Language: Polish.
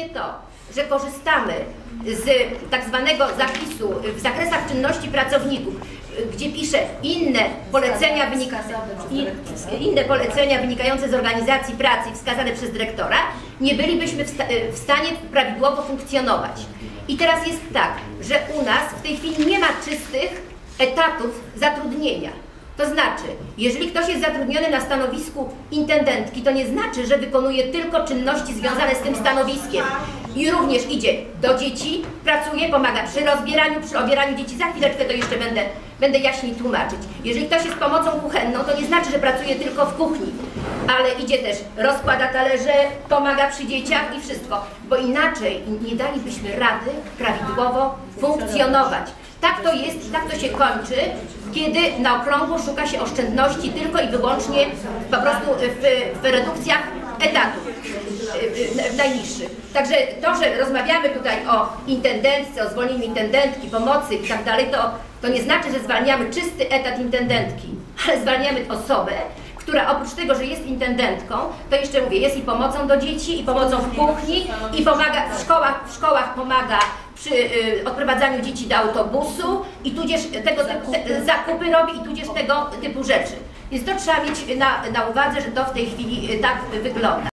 Następnie to, że korzystamy z tak zwanego zapisu w zakresach czynności pracowników, gdzie pisze inne polecenia, wynika, in, inne polecenia wynikające z organizacji pracy wskazane przez dyrektora, nie bylibyśmy sta w stanie prawidłowo funkcjonować. I teraz jest tak, że u nas w tej chwili nie ma czystych etatów zatrudnienia. To znaczy, jeżeli ktoś jest zatrudniony na stanowisku intendentki, to nie znaczy, że wykonuje tylko czynności związane z tym stanowiskiem. I również idzie do dzieci, pracuje, pomaga przy rozbieraniu, przy obieraniu dzieci. Za chwileczkę to jeszcze będę, będę jaśniej tłumaczyć. Jeżeli ktoś jest pomocą kuchenną, to nie znaczy, że pracuje tylko w kuchni, ale idzie też, rozkłada talerze, pomaga przy dzieciach i wszystko, bo inaczej nie dalibyśmy rady prawidłowo funkcjonować. Tak to jest i tak to się kończy, kiedy na okrągło szuka się oszczędności tylko i wyłącznie po prostu w, w redukcjach etatów najniższych. Także to, że rozmawiamy tutaj o intendentce, o zwolnieniu intendentki, pomocy i tak dalej, to, to nie znaczy, że zwalniamy czysty etat intendentki, ale zwalniamy osobę, która oprócz tego, że jest intendentką, to jeszcze mówię, jest i pomocą do dzieci, i pomocą w kuchni, i pomaga w szkołach, w szkołach pomaga przy y, odprowadzaniu dzieci do autobusu i tudzież tego typu te, zakupy robi i tudzież tego typu rzeczy. Więc to trzeba mieć na, na uwadze, że to w tej chwili tak wygląda.